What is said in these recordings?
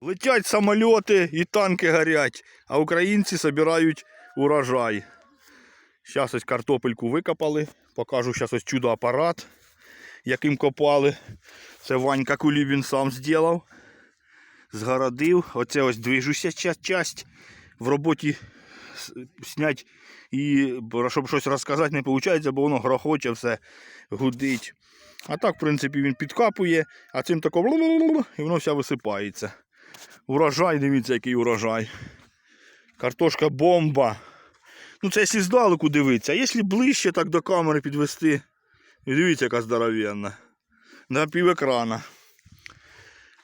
Летять самольоти і танки горять, а українці збирають урожай. Зараз ось картопельку викопали. Покажу зараз ось чудо апарат, яким копали. Це Ванька Кулібін сам зробив. Згородив. Оце ось движуся часть. В роботі снять і щоб щось розказати не виходить, бо воно грохоче, все гудить. А так, в принципі, він підкапує, а цим тако і воно все висипається. Урожай, дивіться, який урожай. Картошка бомба. Ну це якщо здалеку дивитися, а якщо ближче так до камери підвести, і дивіться, яка здоровенна. На пів екрана.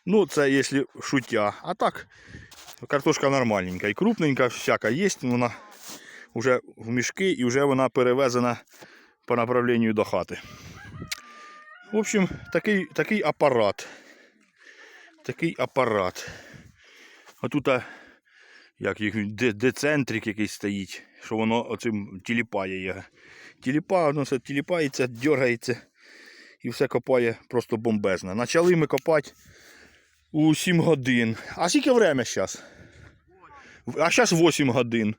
Ну, це якщо шуття. А так, картошка нормальненька і крупненька, всяка є, вона вже в мішки і вже вона перевезена по направленню до хати. В общем, такий, такий апарат. Такий апарат. А тут, а, як їх, децентрик якийсь стоїть, що воно оцим тіліпає його. Тіліпа, воно все тіліпається, дергається і все копає просто бомбезно. Почали ми копати у 7 годин. А скільки время зараз? А зараз 8 годин.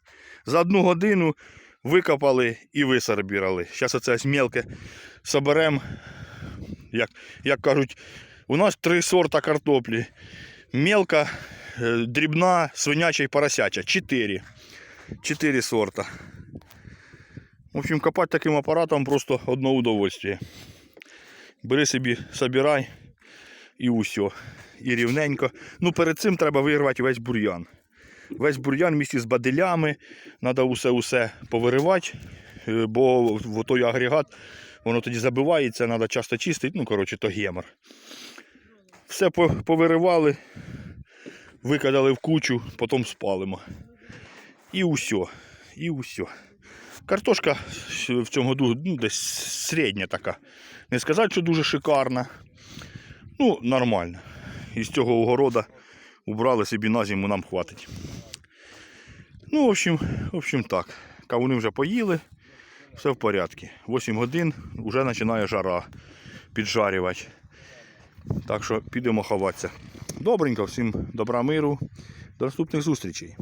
За одну годину викопали і висорбірали. Зараз оце ось мелке соберемо. Як, як кажуть, у нас три сорта картоплі. Мелка, дрібна, свиняча і поросяча. Чотири. Чотири сорта. В общем, копати таким апаратом просто одно удовольствие. Бери собі, собирай і усе. І рівненько. Ну, перед цим треба вирвати весь бур'ян. Весь бур'ян місті з баделями. Треба усе-усе повиривати, е, бо в той агрегат воно тоді забивається, треба часто чистити. Ну, коротше, то гемор. Все повиривали, викидали в кучу, потім спалимо. І усе. І усе. Картошка в цьому году ну, десь середня така. Не сказати, що дуже шикарна. Ну, нормально. Із цього огорода убрали собі на зиму, нам хватить. Ну, в общем, в общем так. Кавуни вже поїли, все в порядку. 8 годин вже починає жара піджарювати. Так що підемо ховатися. Добренько, всім добра миру. До наступних зустрічей.